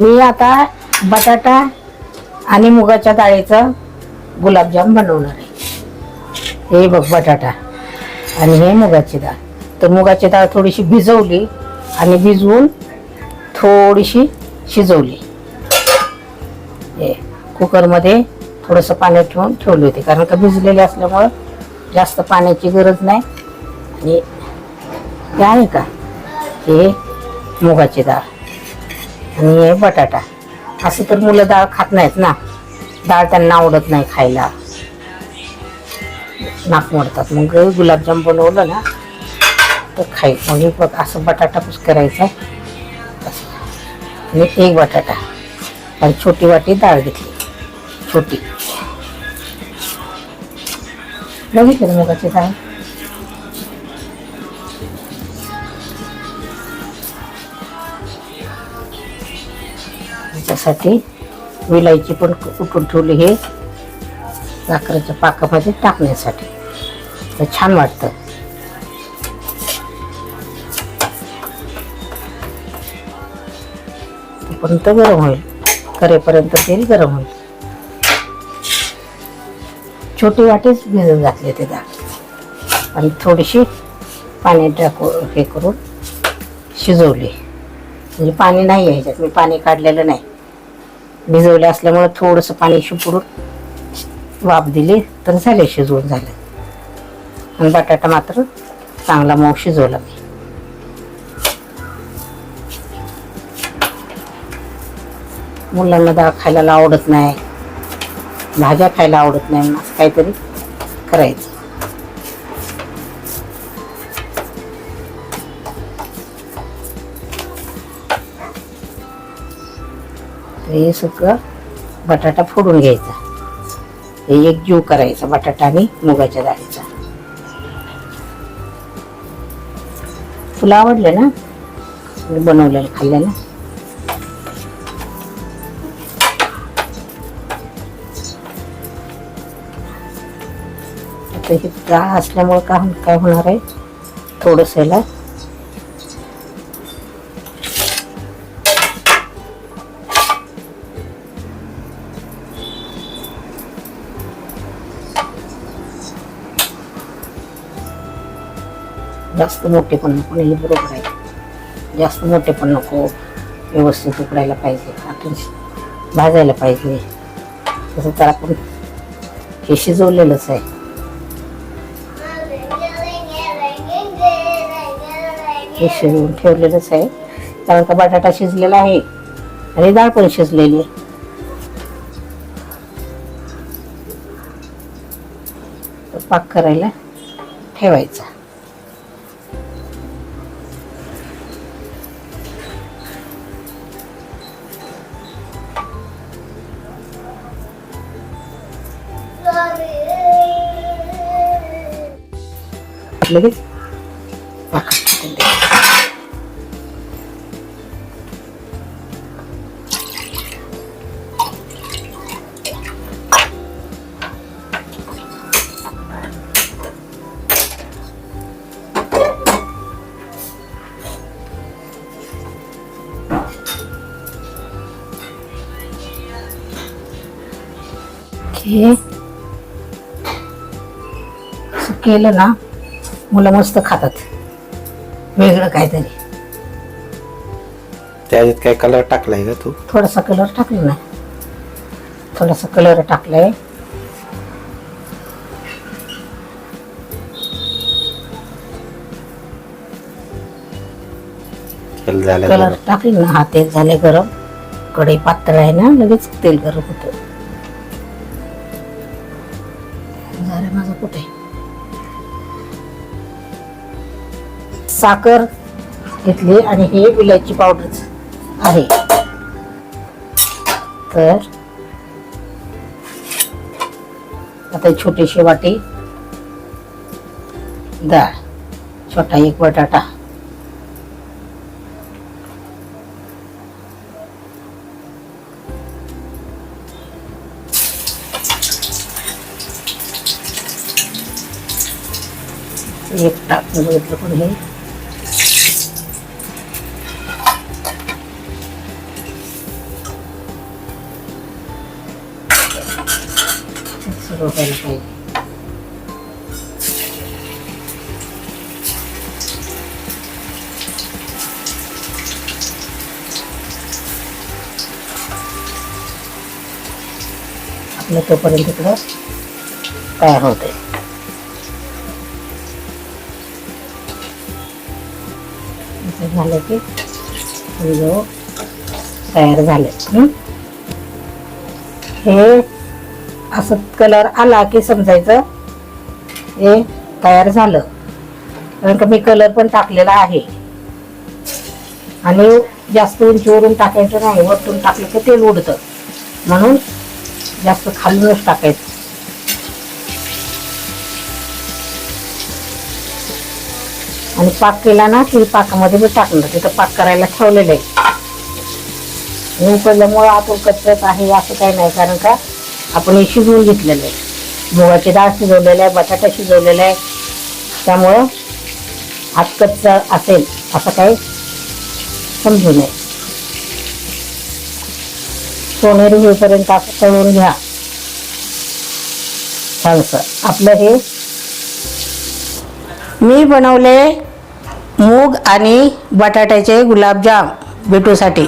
मी आता बटाटा आणि मुगाच्या डाळीचं गुलाबजाम बनवणार आहे. हे बघ बटाटा आणि हे मुगाची डाळ. तर मुगाची डाळ थोडीशी भिजवली आणि भिजवून थोडीशी शिजवली. हे कुकरमध्ये थोडंसं पाण्यात ठेवून ठेवली होती. कारण का भिजलेली असल्यामुळं जास्त पाण्याची गरज नाही. आणि हे आहे का? हे मुगाची डाळ आणि बटाटा. असं तर मुलं डाळ खात नाहीत ना. डाळ त्यांना आवडत नाही खायला. नाक मोडतात. मग गुलाबजाम बनवलं ना तर खाईल मग बघ असं बटाटा पुस करायचा? आणि एक बटाटा. आणि छोटी वाटी डाळ घेतली. छोटी. बघितलं मुगाची डाळ? त्याच्यासाठी विलायची पण कुटून ठेवली हे. साखरेच्या पाकामध्ये टाकण्यासाठी. तर छान वाटतं. तोपर्यंत गरम होईल. करेपर्यंत तेल गरम होईल. छोटी वाटीच भिजत घातली ते डाळ आणि थोडीशी पाणी टाकू हे करून शिजवली. म्हणजे पाणी नाही आहे ह्याच्यात मी पाणी काढलेलं नाही. भिजवलं असल्यामुळे थोडंसं पाणी शिपडून वाफ दिली तर झाले शिजवून झालं. आणि बटाटा मात्र चांगला मऊ शिजवला मी. मुलांना डाळ खायला आवडत नाही भाज्या खायला आवडत नाही मग असं काहीतरी करायचं. हे सगळं बटाटा फोडून घ्यायचा. हे एक जीव करायचा बटाटा आणि मुगाच्या डाळीचा. तुला आवडलं ना? मी बनवलेलं खाल्लं ना? आता ही डाळ असल्यामुळे का काय होणार आहे? थोडंसं याला जास्त मोठे पण नको नाही बरोबर आहे. जास्त मोठे पण नको व्यवस्थित उकडायला पाहिजे भाजायला पाहिजे. तसं तर आपण हे शिजवलेलंच आहे. हे शिजवून ठेवलेलंच आहे. कारण का बटाटा शिजलेला आहे आणि डाळ पण शिजलेली आहे. पाक करायला ठेवायचा. लगेच पाकात टाकून द्यायचं. हे असं केलं ना मुलं मस्त खातात. वेगळं काहीतरी. त्याच्यात काय कलर टाकलाय का तू? थोडासा कलर टाकला ना. थोडासा कलर टाकलाय. तेल झालं कलर. टाकली ना हा तेल झाले गरम. कढई पातळ आहे ना लगेच तेल गरम होतं. झालं माझं कुठे? साखर घेतली आणि हे विलायची पावडर आहे. तर आता एक छोटीशी वाटी डाळ छोटा एक बटाटा. एक टाकून बघितलं पण हे? लालसर व्हायला पाहिजे आपलं तोपर्यंत इकडं तयार होते. असं झालं की तयार झाले. हे असं कलर आला की समजायचं. हे तयार झालं. कारण का मी कलर पण टाकलेला आहे. आणि जास्त उंचीवरून टाकायचं नाही वरतून टाकलं की तेल उडतं. म्हणून जास्त खालूनच टाकायचं. आणि पाक केला ना की पाकामध्ये मी टाकलं. तिथं पाक करायला ठेवलेलं आहे. मी उकडल्यामुळं आपण कच्चच आहे असं काही नाही. कारण का आपण हे शिजवून घेतलेलं आहे मुगाची डाळ शिजवलेलं आहे बटाटा शिजवलेला आहे. त्यामुळं आत असेल असं काही समजू नये. सोनेरी होईपर्यंत असं तळून घ्या. छानसं आपलं हे मी बनवले मूग आणि बटाट्याचे गुलाबजाम बिटूसाठी